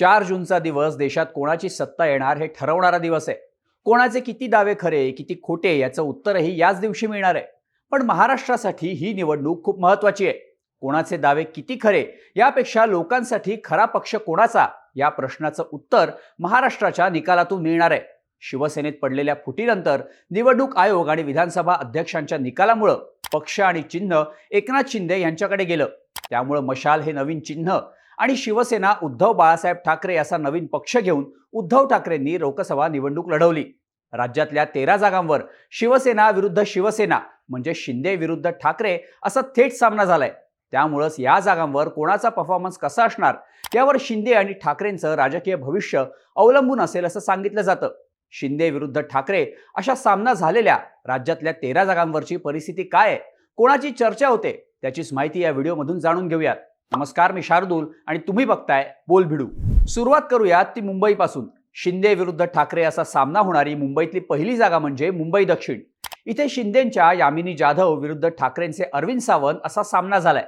चार जूनचा दिवस देशात कोणाची सत्ता येणार हे ठरवणारा दिवस आहे. कोणाचे किती दावे खरे किती खोटे याचं उत्तरही याच दिवशी मिळणार आहे. पण महाराष्ट्रासाठी ही निवडणूक खूप महत्वाची आहे. कोणाचे दावे किती खरे यापेक्षा लोकांसाठी खरा पक्ष कोणाचा या प्रश्नाचं उत्तर महाराष्ट्राच्या निकालातून मिळणार आहे. शिवसेनेत पडलेल्या फुटीनंतर निवडणूक आयोग आणि विधानसभा अध्यक्षांच्या निकालामुळं पक्ष आणि चिन्ह एकनाथ शिंदे यांच्याकडे गेलं. त्यामुळं मशाल हे नवीन चिन्ह आणि शिवसेना उद्धव बाळासाहेब ठाकरे असा नवीन पक्ष घेऊन उद्धव ठाकरेंनी लोकसभा निवडणूक लढवली. राज्यातल्या तेरा जागांवर शिवसेना विरुद्ध शिवसेना म्हणजे शिंदे विरुद्ध ठाकरे असा थेट सामना झालाय. त्यामुळंच या जागांवर कोणाचा परफॉर्मन्स कसा असणार? यावर शिंदे आणि ठाकरेंचं राजकीय भविष्य अवलंबून असेल असं सांगितलं जातं. शिंदे विरुद्ध ठाकरे अशा सामना झालेल्या राज्यातल्या तेरा जागांवरची परिस्थिती काय आहे? कोणाची चर्चा होते? त्याचीच माहिती या व्हिडिओमधून जाणून घेऊयात. नमस्कार मी शार्दूल आणि तुम्ही बघताय बोल भिडू. सुरुवात करूयात ती मुंबईपासून. शिंदे विरुद्ध ठाकरे असा सामना होणारी मुंबईतली पहिली जागा म्हणजे मुंबई दक्षिण. इथे शिंदेंच्या यामिनी जाधव विरुद्ध ठाकरेंचे अरविंद सावंत असा सामना झालाय.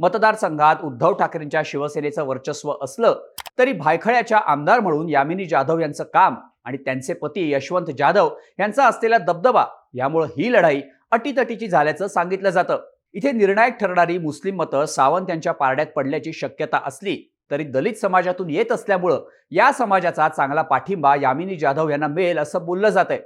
मतदारसंघात उद्धव ठाकरेंच्या शिवसेनेचं वर्चस्व असलं तरी भायखळ्याच्या आमदार म्हणून यामिनी जाधव यांचं काम आणि त्यांचे पती यशवंत जाधव यांचा असलेला दबदबा यामुळे ही लढाई अटीतटीची झाल्याचं सांगितलं जातं. इथे निर्णायक ठरणारी मुस्लिम मतं सावंत यांच्या पारड्यात पडल्याची शक्यता असली तरी दलित समाजातून येत असल्यामुळं या समाजाचा चांगला पाठिंबा यामिनी जाधव यांना मिळेल असं बोललं जात आहे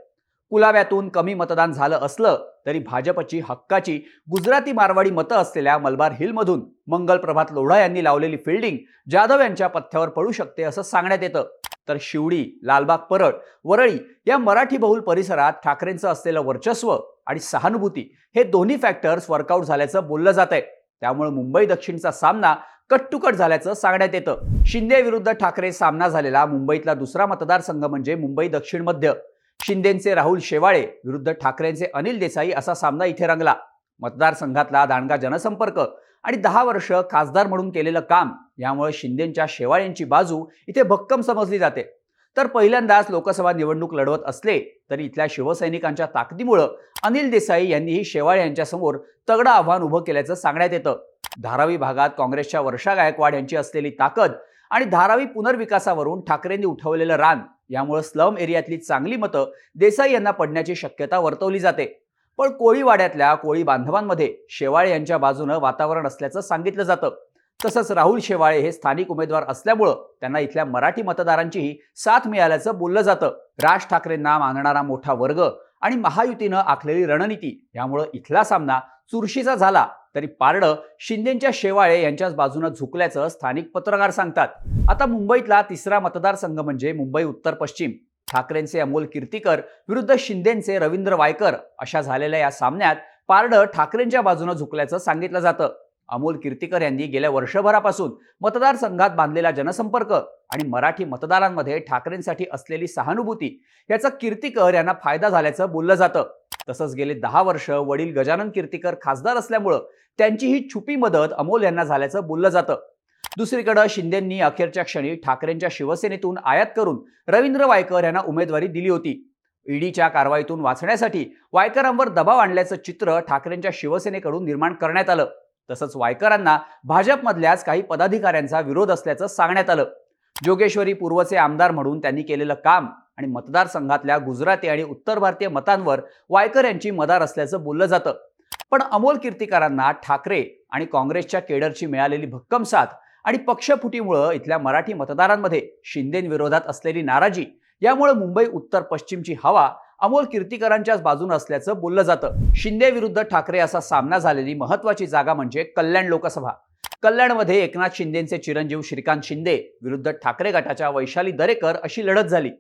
कुलाव्यातून कमी मतदान झालं असलं तरी भाजपची हक्काची गुजराती मारवाडी मतं असलेल्या मलबार हिलमधून मंगल प्रभात लोढा यांनी लावलेली फिल्डिंग जाधव यांच्या पथ्यावर पडू शकते असं सांगण्यात येतं. तर शिवडी लालबाग परळ वरळी या मराठी बहुल परिसरात ठाकरेंचं असलेलं वर्चस्व आणि सहानुभूती हे दोन्ही फॅक्टर्स वर्कआउट झाल्याचं बोललं जात आहे त्यामुळे मुंबई दक्षिणचा सामना कट्टुकट झाल्याचं सांगण्यात येतं. शिंदे विरुद्ध ठाकरे सामना झालेला मुंबईतला दुसरा मतदारसंघ म्हणजे मुंबई दक्षिण मध्य. शिंदेचे राहुल शेवाळे विरुद्ध ठाकरेंचे अनिल देसाई असा सामना इथे रंगला. मतदारसंघातला दांडगा जनसंपर्क आणि दहा वर्ष खासदार म्हणून केलेलं काम यामुळे शिंदेंच्या शेवाळ्यांची बाजू इथे भक्कम समजली जाते. तर पहिल्यांदाच लोकसभा निवडणूक लढवत असले तरी इथल्या शिवसैनिकांच्या ताकदीमुळं अनिल देसाई यांनीही शेवाळे यांच्यासमोर तगडं आव्हान उभं केल्याचं सांगण्यात येतं. धारावी भागात काँग्रेसच्या वर्षा गायकवाड यांची असलेली ताकद आणि धारावी पुनर्विकासावरून ठाकरेंनी उठवलेलं रान यामुळे स्लम एरियातली चांगली मतं देसाई यांना पडण्याची शक्यता वर्तवली जाते. पण कोळीवाड्यातल्या कोळी बांधवांमध्ये शेवाळे यांच्या बाजूनं वातावरण असल्याचं सांगितलं जातं. तसंच राहुल शेवाळे हे स्थानिक उमेदवार असल्यामुळं त्यांना इथल्या मराठी मतदारांचीही साथ मिळाल्याचं बोललं जातं. राज ठाकरेंना मानणारा मोठा वर्ग आणि महायुतीनं आखलेली रणनीती यामुळं इथला सामना चुरशीचा झाला तरी पारडं शिंदेच्या शेवाळे यांच्याच बाजूनं झुकल्याचं स्थानिक पत्रकार सांगतात. आता मुंबईतला तिसरा मतदारसंघ म्हणजे मुंबई उत्तर पश्चिम. ठाकरेंचे अमोल कीर्तीकर विरुद्ध शिंदेचे रवींद्र वायकर अशा झालेल्या या सामन्यात पारडं ठाकरेंच्या बाजूनं झुकल्याचं सांगितलं जातं. अमोल कीर्तीकर यांनी गेल्या वर्षभरापासून मतदारसंघात बांधलेला जनसंपर्क आणि मराठी मतदारांमध्ये ठाकरेंसाठी असलेली सहानुभूती याचा कीर्तीकर यांना फायदा झाल्याचं बोललं जातं. तसंच गेले दहा वर्ष वडील गजानन कीर्तीकर खासदार असल्यामुळं त्यांची ही छुपी मदत अमोल यांना झाल्याचं बोललं जातं. दुसरीकडे शिंदेंनी अखेरच्या क्षणी ठाकरेंच्या शिवसेनेतून आयात करून रवींद्र वायकर यांना उमेदवारी दिली होती. ईडीच्या कारवाईतून वाचण्यासाठी वायकरांवर दबाव आणल्याचं चित्र ठाकरेंच्या शिवसेनेकडून निर्माण करण्यात आलं. तसंच वायकरांना भाजपमधल्याच काही पदाधिकाऱ्यांचा विरोध असल्याचं सांगण्यात आलं. जोगेश्वरी पूर्वचे आमदार म्हणून त्यांनी केलेलं काम आणि मतदारसंघातल्या गुजराती आणि उत्तर भारतीय मतांवर वायकर यांची मदार असल्याचं बोललं जातं. पण अमोल कीर्तिकारांना ठाकरे आणि काँग्रेसच्या केडरची मिळालेली भक्कम साथ आणि पक्षफुटीमुळं इथल्या मराठी मतदारांमध्ये शिंदेविरोधात असलेली नाराजी यामुळे मुंबई उत्तर पश्चिमची हवा अमोल कीर्तिकरांच्याच बाजूने असल्याचं बोललं जातं. शिंदे विरुद्ध ठाकरे असा सामना झालेली महत्वाची जागा म्हणजे कल्याण लोकसभा. कल्याणमध्ये एकनाथ शिंदेचे चिरंजीव श्रीकांत शिंदे विरुद्ध ठाकरे गटाच्या वैशाली दरेकर अशी लढत झाली.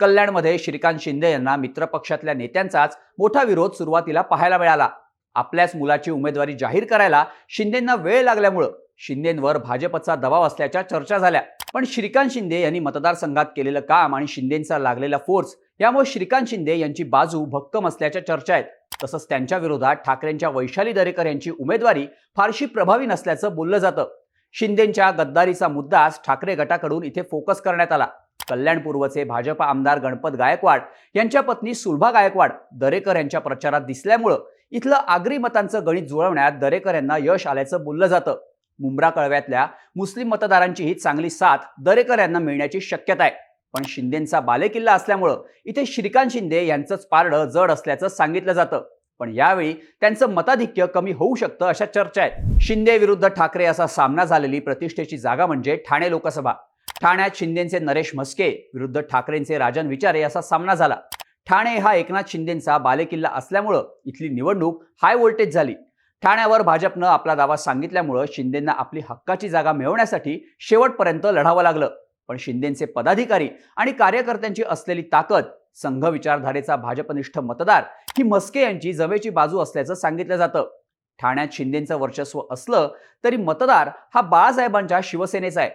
कल्याणमध्ये श्रीकांत शिंदे यांना मित्रपक्षातल्या नेत्यांचाच मोठा विरोध सुरुवातीला पाहायला मिळाला. आपल्याच मुलाची उमेदवारी जाहीर करायला शिंदेंना वेळ लागल्यामुळं शिंदेंवर भाजपचा दबाव असल्याच्या चर्चा झाल्या. पण श्रीकांत शिंदे यांनी मतदारसंघात केलेलं काम आणि शिंदेंचा लागलेला फोर्स यामुळे श्रीकांत शिंदे यांची बाजू भक्कम असल्याच्या चर्चा आहेत. तसंच त्यांच्या विरोधात ठाकरेंच्या वैशाली दरेकर यांची उमेदवारी फारशी प्रभावी नसल्याचं बोललं जातं. शिंदेंच्या गद्दारीचा मुद्दाच ठाकरे गटाकडून इथे फोकस करण्यात आला. कल्याण पूर्वचे भाजप आमदार गणपत गायकवाड यांच्या पत्नी सुलभा गायकवाड दरेकर यांच्या प्रचारात दिसल्यामुळं इथलं आगरी मतांचं गणित जुळवण्यात दरेकर यांना यश आल्याचं बोललं जातं. मुंब्रा कळव्यातल्या मुस्लिम मतदारांचीही चांगली साथ दरेकर यांना मिळण्याची शक्यता आहे. पण शिंदेंचा बालेकिल्ला असल्यामुळं इथे श्रीकांत शिंदे यांचंच पारडं जड असल्याचं सांगितलं जातं. पण यावेळी त्यांचं मताधिक्य कमी होऊ शकतं अशा चर्चा आहेत. शिंदे विरुद्ध ठाकरे असा सामना झालेली प्रतिष्ठेची जागा म्हणजे ठाणे लोकसभा. ठाण्यात शिंदेचे नरेश म्हस्के विरुद्ध ठाकरेंचे राजन विचारे असा सामना झाला. ठाणे हा एकनाथ शिंदेचा बालेकिल्ला असल्यामुळं इथली निवडणूक हाय व्होल्टेज झाली. ठाण्यावर भाजपनं आपला दावा सांगितल्यामुळं शिंदेंना आपली हक्काची जागा मिळवण्यासाठी शेवटपर्यंत लढावं लागलं. पण शिंदेचे पदाधिकारी आणि कार्यकर्त्यांची असलेली ताकद संघ विचारधारेचा भाजपनिष्ठ मतदार ही म्हस्के यांची जमेची बाजू असल्याचं सांगितलं जातं. ठाण्यात शिंदेचं वर्चस्व असलं तरी मतदार हा बाळासाहेबांच्या शिवसेनेचा आहे.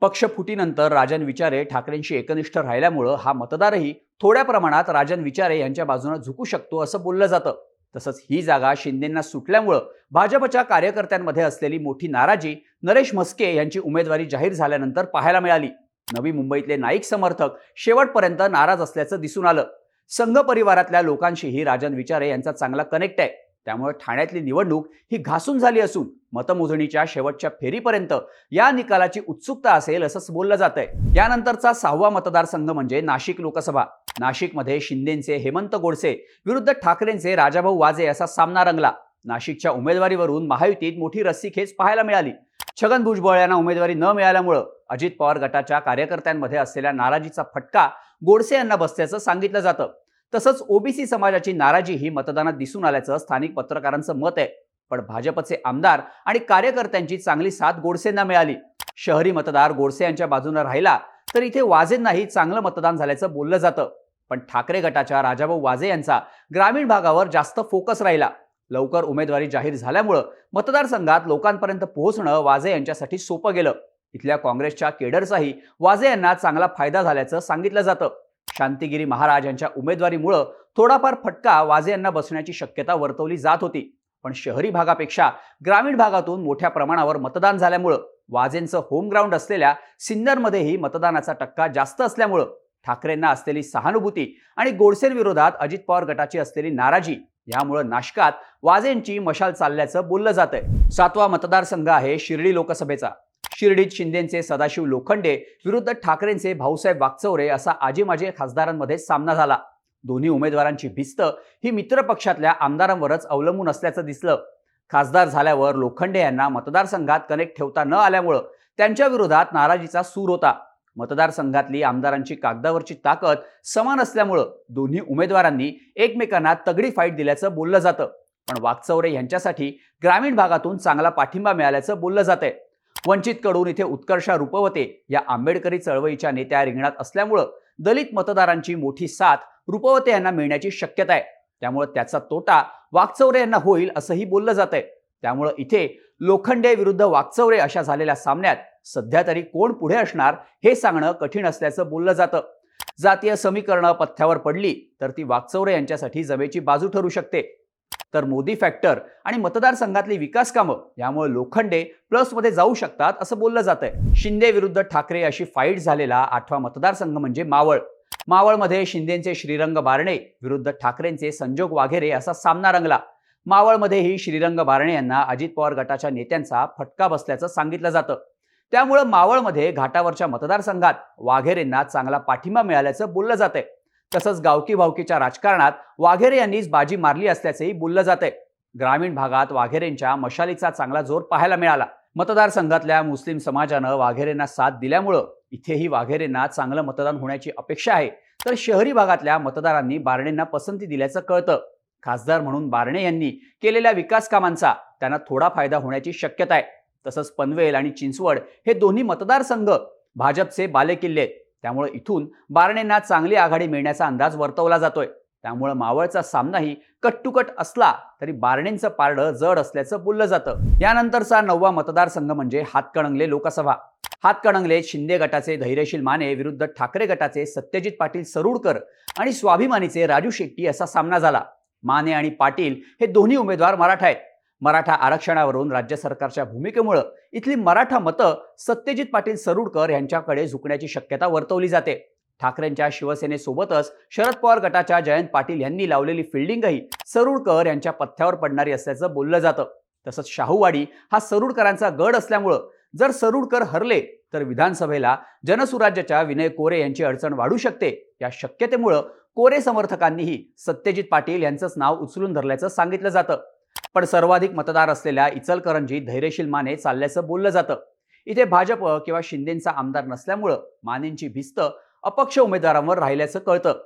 पक्षफुटीनंतर राजन विचारे ठाकरेंशी एकनिष्ठ राहिल्यामुळं हा मतदारही थोड्या प्रमाणात राजन विचारे यांच्या बाजूने झुकू शकतो असं बोललं जातं. तसंच ही जागा शिंदेंना सुटल्यामुळं भाजपच्या कार्यकर्त्यांमध्ये असलेली मोठी नाराजी नरेश म्हस्के यांची उमेदवारी जाहीर झाल्यानंतर पाहायला मिळाली. नवी मुंबईतले नाईक समर्थक शेवटपर्यंत नाराज असल्याचं दिसून आलं. संघ परिवारातल्या लोकांशीही राजन विचारे यांचा चांगला कनेक्ट आहे. त्यामुळे ठाण्यातली निवडणूक ही घासून झाली असून मतमोजणीच्या शेवटच्या फेरीपर्यंत या निकालाची उत्सुकता असेल असंच बोललं जात आहे यानंतरचा सहावा मतदारसंघ म्हणजे नाशिक लोकसभा. नाशिकमध्ये शिंदेचे हेमंत गोडसे विरुद्ध ठाकरेंचे राजाभाऊ वाजे असा सामना रंगला. नाशिकच्या उमेदवारीवरून महायुतीत मोठी रस्सीखेच पाहायला मिळाली. छगन भुजबळ यांना उमेदवारी न मिळाल्यामुळं अजित पवार गटाच्या कार्यकर्त्यांमध्ये असलेल्या नाराजीचा फटका गोडसे यांना बसल्याचं सांगितलं जातं. तसंच ओबीसी समाजाची नाराजी ही मतदानात दिसून आल्याचं स्थानिक पत्रकारांचं मत आहे. पण भाजपचे आमदार आणि कार्यकर्त्यांची चांगली साथ गोडसेंना मिळाली. शहरी मतदार गोडसे यांच्या बाजूने राहिला तर इथे वाजेंनाही चांगलं मतदान झाल्याचं बोललं जातं. पण ठाकरे गटाच्या राजाभाऊ वाजे यांचा ग्रामीण भागावर जास्त फोकस राहिला. लवकर उमेदवारी जाहीर झाल्यामुळं मतदारसंघात लोकांपर्यंत पोहोचणं वाजे यांच्यासाठी सोपं गेलं. इथल्या काँग्रेसच्या केडरचाही वाजे यांना चांगला फायदा झाल्याचं सांगितलं जातं. शांतिगिरी महाराज यांच्या उमेदवारीमुळं थोडाफार फटका वाजे यांना बसण्याची शक्यता वर्तवली जात होती. पण शहरी भागापेक्षा ग्रामीण भागातून मोठ्या प्रमाणावर मतदान झाल्यामुळं वाजेंचं होम ग्राउंड असलेल्या सिन्नरमध्येही मतदानाचा टक्का जास्त असल्यामुळं ठाकरेंना असलेली सहानुभूती आणि गोडसेंविरोधात अजित पवार गटाची असलेली नाराजी यामुळं नाशकात वाजेंची मशाल चालल्याचं बोललं जात आहे सातवा मतदारसंघ आहे शिर्डी लोकसभेचा. शिर्डीत शिंदेचे सदाशिव लोखंडे विरुद्ध ठाकरेंचे भाऊसाहेब वागचौरे असा आजीमाजी खासदारांमध्ये सामना झाला. दोन्ही उमेदवारांची भिस्त ही मित्रपक्षातल्या आमदारांवरच अवलंबून असल्याचं दिसलं. खासदार झाल्यावर लोखंडे यांना मतदारसंघात कनेक्ट ठेवता न आल्यामुळं त्यांच्या विरोधात नाराजीचा सूर होता. मतदारसंघातली आमदारांची कागदावरची ताकद समान असल्यामुळं दोन्ही उमेदवारांनी एकमेकांना तगडी फाईट दिल्याचं बोललं जातं. पण वागचौरे यांच्यासाठी ग्रामीण भागातून चांगला पाठिंबा मिळाल्याचं बोललं जातंय. वंचित कडून इथे उत्कर्षा रूपवते या आंबेडकरी चळवळीच्या नेत्या रिंगणात असल्यामुळं दलित मतदारांची मोठी साथ रूपवते यांना मिळण्याची शक्यता आहे. त्यामुळे त्याचा तोटा वाकचौरे यांना होईल असंही बोललं जात आहे त्यामुळं इथे लोखंडे विरुद्ध वाकचौरे अशा झालेल्या सामन्यात सध्या तरी कोण पुढे असणार हे सांगणं कठीण असल्याचं बोललं जातं. जातीय समीकरणं पथ्यावर पडली तर ती वाकचौरे यांच्यासाठी जमेची बाजू ठरू शकते. तर मोदी फॅक्टर आणि मतदारसंघातली विकास कामं यामुळे लोखंडे प्लसमध्ये जाऊ शकतात असं बोललं जात आहे शिंदे विरुद्ध ठाकरे अशी फाईट झालेला आठवा मतदारसंघ म्हणजे मावळ. मावळमध्ये शिंदेचे श्रीरंग बारणे विरुद्ध ठाकरेंचे संजोग वाघेरे असा सामना रंगला. मावळमध्येही श्रीरंग बारणे यांना अजित पवार गटाच्या नेत्यांचा फटका बसल्याचं सांगितलं जातं. त्यामुळं मावळमध्ये घाटावरच्या मतदारसंघात वाघेरेंना चांगला पाठिंबा मिळाल्याचं बोललं जातंय. तसंच गावकी भावकीच्या राजकारणात वाघेरे यांनीच बाजी मारली असल्याचंही बोललं जातंय. ग्रामीण भागात वाघेरेंच्या मशालीचा चांगला जोर पाहायला मिळाला. मतदारसंघातल्या मुस्लिम समाजानं वाघेरेंना साथ दिल्यामुळं इथेही वाघेरेंना चांगलं मतदान होण्याची अपेक्षा आहे. तर शहरी भागातल्या मतदारांनी बारणेंना पसंती दिल्याचं कळतं. खासदार म्हणून बारणे यांनी केलेल्या विकास कामांचा त्यांना थोडा फायदा होण्याची शक्यता आहे. तसंच पनवेल आणि चिंचवड हे दोन्ही मतदारसंघ भाजपचे बालेकिल्ले आहेत. त्यामुळे इथून बारणेंना चांगली आघाडी मिळण्याचा अंदाज वर्तवला जातोय. त्यामुळे मावळचा सामनाही कट असला तरी बारणेंचं पारडं जड असल्याचं बोललं जातं. यानंतरचा नववा मतदारसंघ म्हणजे हातकणंगले लोकसभा. हातकणंगले शिंदे गटाचे धैर्यशील माने विरुद्ध ठाकरे गटाचे सत्यजित पाटील सरुडकर आणि स्वाभिमानीचे राजू शेट्टी असा सामना झाला. माने आणि पाटील हे दोन्ही उमेदवार मराठा आहेत. मराठा आरक्षणावरून राज्य सरकारच्या भूमिकेमुळं इथली मराठा मतं सत्यजित पाटील सरुडकर यांच्याकडे झुकण्याची शक्यता वर्तवली जाते. ठाकरेंच्या शिवसेनेसोबतच शरद पवार गटाच्या जयंत पाटील यांनी लावलेली फिल्डिंगही सरुडकर यांच्या पथ्यावर पडणारी असल्याचं बोललं जातं. तसंच शाहूवाडी हा सरुडकरांचा गड असल्यामुळं जर सरुडकर हरले तर विधानसभेला जनसुराज्याच्या विनय कोरे यांची अडचण वाढू शकते. या शक्यतेमुळं कोरे समर्थकांनीही सत्यजित पाटील यांचंच नाव उचलून धरल्याचं सांगितलं जातं. पण सर्वाधिक मतदार असलेल्या इचलकरंजी धैर्यशील माने चालल्याचं बोललं जातं. इथे भाजप किंवा शिंदेचा आमदार नसल्यामुळं मानेंची भिस्त अपक्ष उमेदवारांवर राहिल्याचं कळतं.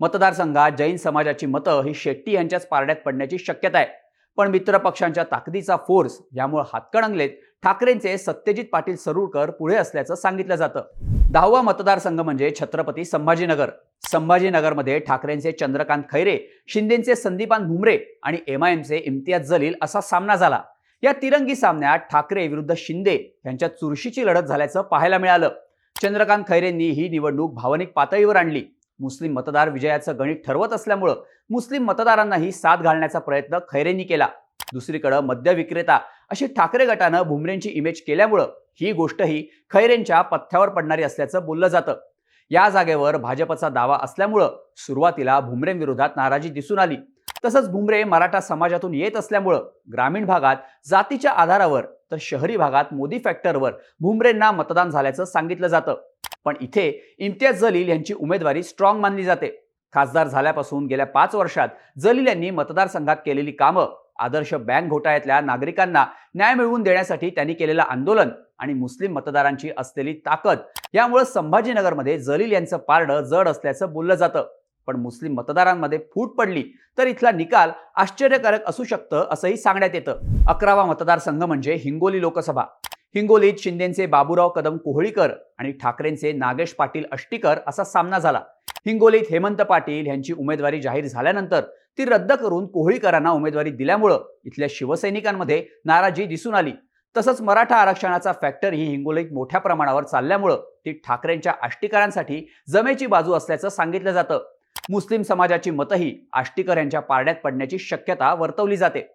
मतदारसंघात जैन समाजाची मतं ही शेट्टी यांच्याच पारड्यात पडण्याची शक्यता आहे. पण मित्र पक्षांच्या ताकदीचा फोर्स यामुळे हातकणंगलेत ठाकरेंचे सत्यजित पाटील सरुळकर पुढे असल्याचं सांगितलं जातं. दहावा मतदारसंघ म्हणजे छत्रपती संभाजीनगर. संभाजीनगरमध्ये ठाकरेंचे चंद्रकांत खैरे शिंदेचे संदीपान भुमरे आणि एम आय एमचे इम्तियाज जलील असा सामना झाला. या तिरंगी सामन्यात ठाकरे विरुद्ध शिंदे यांच्यात चुरशीची लढत झाल्याचं पाहायला मिळालं. चंद्रकांत खैरेंनी ही निवडणूक भावनिक पातळीवर आणली. मुस्लिम मतदार विजयाचं गणित ठरवत असल्यामुळं मुस्लिम मतदारांनाही साथ घालण्याचा प्रयत्न खैरेंनी केला. दुसरीकडे मद्य विक्रेता अशी ठाकरे गटानं भुमरेंची इमेज केल्यामुळं ही गोष्टही खैरेंच्या पथ्यावर पडणारी असल्याचं बोललं जातं. या जागेवर भाजपचा दावा असल्यामुळं सुरुवातीला भुमरेंविरोधात नाराजी दिसून आली. तसंच भुमरे मराठा समाजातून येत असल्यामुळं ग्रामीण भागात जातीच्या आधारावर तर शहरी भागात मोदी फॅक्टरवर भुमरेंना मतदान झाल्याचं सांगितलं जातं. पण इथे इम्तियाज जलील यांची उमेदवारी स्ट्रॉंग मानली जाते. खासदार झाल्यापासून गेल्या पाच वर्षात जलील यांनी मतदारसंघात केलेली कामं आदर्श बँक घोटाळ्यातल्या नागरिकांना न्याय मिळवून देण्यासाठी त्यांनी केलेलं आंदोलन आणि मुस्लिम मतदारांची असलेली ताकद यामुळे संभाजीनगरमध्ये जलील यांचं पारडं जड असल्याचं बोललं जातं. पण मुस्लिम मतदारांमध्ये फूट पडली तर इथला निकाल आश्चर्यकारक असू शकतं असंही सांगण्यात येतं. अकरावा मतदारसंघ म्हणजे हिंगोली लोकसभा. हिंगोलीत शिंदेचे बाबूराव कदम कोहळीकर आणि ठाकरेंचे नागेश पाटील अष्टीकर असा सामना झाला. हिंगोलीत हेमंत पाटील यांची उमेदवारी जाहीर झाल्यानंतर ती रद्द करून कोहळीकरांना उमेदवारी दिल्यामुळं इथल्या शिवसैनिकांमध्ये नाराजी दिसून आली. तसंच मराठा आरक्षणाचा फॅक्टर ही हिंगोलीत मोठ्या प्रमाणावर चालल्यामुळं ती ठाकरेंच्या आष्टीकरांसाठी जमेची बाजू असल्याचं सांगितलं जातं. मुस्लिम समाजाची मतही आष्टीकर यांच्या पारड्यात पडण्याची शक्यता वर्तवली जाते.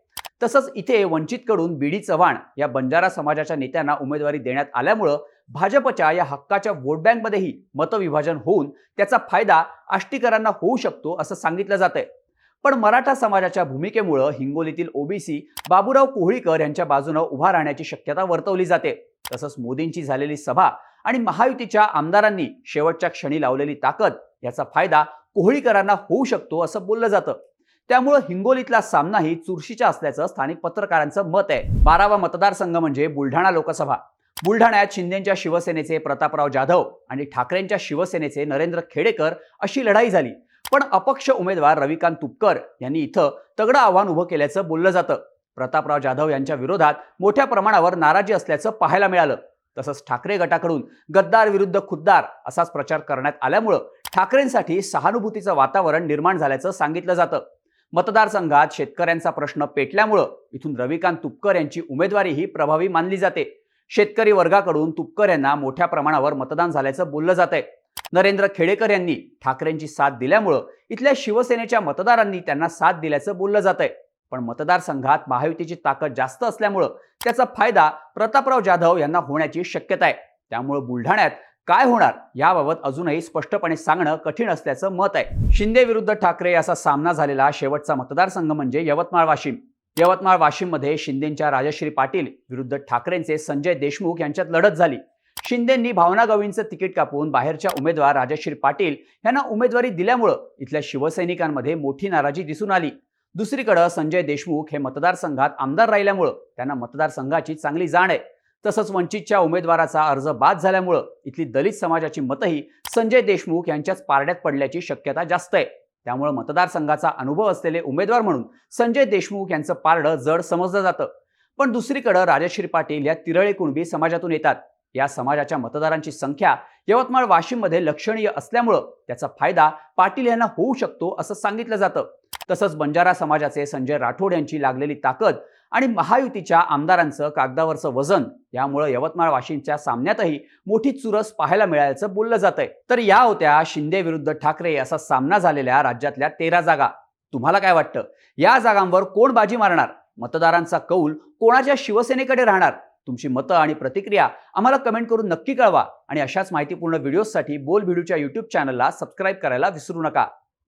तसंच इथे वंचितकडून बीडी चव्हाण या बंजारा समाजाच्या नेत्यांना उमेदवारी देण्यात आल्यामुळं भाजपच्या या हक्काच्या वोट बँकमध्येही मतविभाजन होऊन त्याचा फायदा आष्टीकरांना होऊ शकतो असं सांगितलं जातंय. पण मराठा समाजाच्या भूमिकेमुळं हिंगोलीतील ओबीसी बाबूराव कोहळीकर यांच्या बाजूनं उभा राहण्याची शक्यता वर्तवली जाते. तसंच मोदींची झालेली सभा आणि महायुतीच्या आमदारांनी शेवटच्या क्षणी लावलेली ताकद याचा फायदा कोहळीकरांना होऊ शकतो असं बोललं जातं. त्यामुळं हिंगोलीतला सामनाही चुरशीचा असल्याचं स्थानिक पत्रकारांचं मत आहे. बारावा मतदारसंघ म्हणजे बुलढाणा लोकसभा. बुलढाण्यात शिंदेच्या शिवसेनेचे प्रतापराव जाधव आणि ठाकरेंच्या शिवसेनेचे नरेंद्र खेडेकर अशी लढाई झाली. पण अपक्ष उमेदवार रविकांत तुपकर यांनी इथं तगडं आव्हान उभं केल्याचं बोललं जातं. प्रतापराव जाधव यांच्या विरोधात मोठ्या प्रमाणावर नाराजी असल्याचं पाहायला मिळालं. तसंच ठाकरे गटाकडून गद्दार विरुद्ध खुद्दार असाच प्रचार करण्यात आल्यामुळं ठाकरेंसाठी सहानुभूतीचं वातावरण निर्माण झाल्याचं सांगितलं जातं. मतदारसंघात शेतकऱ्यांचा प्रश्न पेटल्यामुळं इथून रविकांत तुपकर यांची उमेदवारी ही प्रभावी मानली जाते. शेतकरी वर्गाकडून तुपकर यांना मोठ्या प्रमाणावर मतदान झाल्याचं बोललं जात आहे नरेंद्र खेडेकर यांनी ठाकरेंची साथ दिल्यामुळं इथल्या शिवसेनेच्या मतदारांनी त्यांना साथ दिल्याचं बोललं जात आहे पण मतदारसंघात महायुतीची ताकद जास्त असल्यामुळं त्याचा फायदा प्रतापराव जाधव यांना होण्याची शक्यता आहे. त्यामुळं बुलढाण्यात काय होणार याबाबत अजूनही स्पष्टपणे सांगणं कठीण असल्याचं मत आहे. शिंदे विरुद्ध ठाकरे असा सामना झालेला शेवटचा मतदारसंघ म्हणजे यवतमाळ वाशिम. यवतमाळ वाशिममध्ये शिंदेच्या राजश्री पाटील विरुद्ध ठाकरेंचे संजय देशमुख यांच्यात लढत झाली. शिंदेंनी भावना गवळींचं तिकीट कापून बाहेरच्या उमेदवार राजश्री पाटील यांना उमेदवारी दिल्यामुळं इथल्या शिवसैनिकांमध्ये मोठी नाराजी दिसून आली. दुसरीकडं संजय देशमुख हे मतदारसंघात आमदार राहिल्यामुळं त्यांना मतदारसंघाची चांगली जाण आहे. तसंच वंचितच्या उमेदवाराचा अर्ज बाद झाल्यामुळं इथली दलित समाजाची मतही संजय देशमुख यांच्याच पारड्यात पडल्याची शक्यता जास्त आहे. त्यामुळे मतदारसंघाचा अनुभव असलेले उमेदवार म्हणून संजय देशमुख यांचं पारडं जड समजलं जातं. पण दुसरीकडं राजश्री पाटील या तिरळे कुणबी समाजातून येतात. या समाजाच्या मतदारांची संख्या यवतमाळ वाशिममध्ये लक्षणीय असल्यामुळं त्याचा फायदा पाटील यांना होऊ शकतो असं सांगितलं जातं. तसंच बंजारा समाजाचे संजय राठोड यांची लागलेली ताकद आणि महायुतीच्या आमदारांचं कागदावरचं वजन यामुळे यवतमाळ वाशिमच्या सामन्यातही मोठी चुरस पाहायला मिळाल्याचं बोललं जात आहे तर या होत्या शिंदे विरुद्ध ठाकरे असा सामना झालेल्या राज्यातल्या तेरा जागा. तुम्हाला काय वाटतं? या जागांवर कोण बाजी मारणार? मतदारांचा कौल कोणाच्या शिवसेनेकडे राहणार? तुमची मतं आणि प्रतिक्रिया आम्हाला कमेंट करून नक्की कळवा आणि अशाच माहितीपूर्ण व्हिडिओजसाठी बोल व्हिडिओच्या यूट्यूब चॅनलला सबस्क्राईब करायला विसरू नका.